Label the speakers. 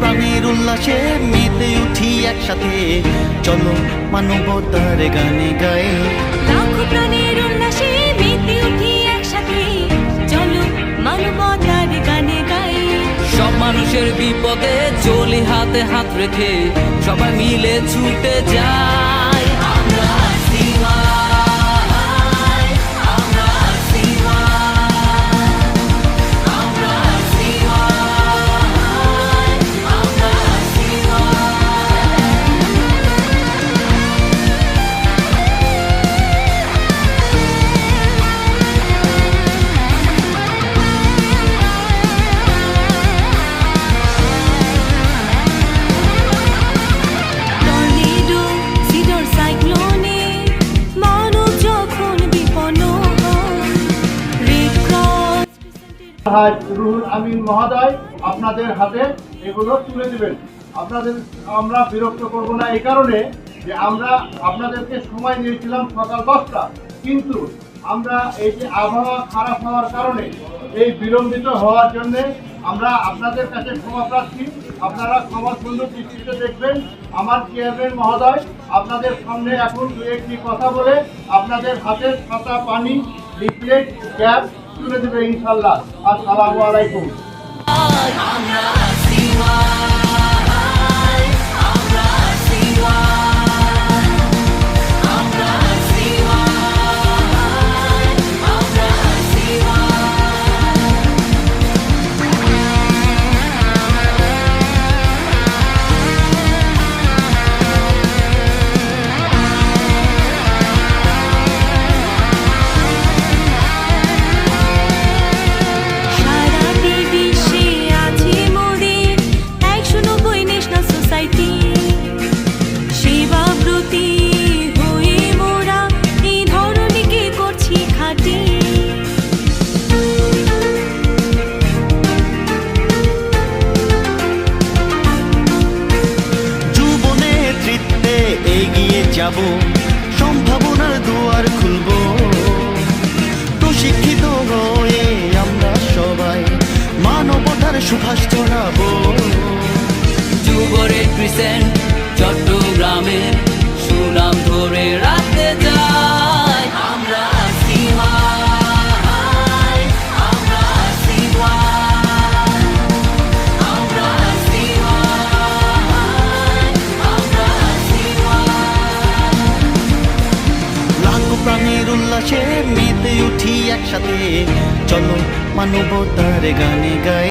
Speaker 1: প্রাণের উল্লাসে মেতে উঠি একসাথে। চলো মানবতার গানে গায়ে।
Speaker 2: লাখো প্রাণের উল্লাসে মেতে উঠি একসাথে। চলো মানবতার গানে গায়ে।
Speaker 3: সব মানুষের বিপদে চলি হাতে হাত রেখে সবাই মিলে ছুটে যায়
Speaker 4: হাজ রুহুল আমিন মহোদয় আপনাদের হাতে এগুলো তুলে দেবেন। আপনাদের, আমরা বিরক্ত করব না এই কারণে যে আমরা আপনাদেরকে সময় দিয়েছিলাম সকাল দশটা। কিন্তু আমরা এই যে আবহাওয়া খারাপ হওয়ার কারণে এই বিলম্বিত হওয়ার জন্য আমরা আপনাদের কাছে ক্ষমা প্রার্থী। আপনারা ক্ষমা সুন্দর দৃষ্টিতে দেখবেন। আমার চেয়ারম্যান মহোদয়, আপনাদের সামনে এখন একটি কথা বলে আপনাদের হাতের ছাতা, পানি, লিফলেট ক্যাব তুলে দেবে ইনশাল্লাহ আসসালামু আলাইকুম।
Speaker 1: যাব সম্ভাবনার দুয়ার খুলব। প্রশিক্ষিত হয়ে আমরা সবাই মানবতার সুভাষ চড়াবো
Speaker 3: যুবরে ক্রিসেন্ট
Speaker 1: উল্লাসে মেতে উঠি একসাথে। চলো মানবতার গানে গায়ে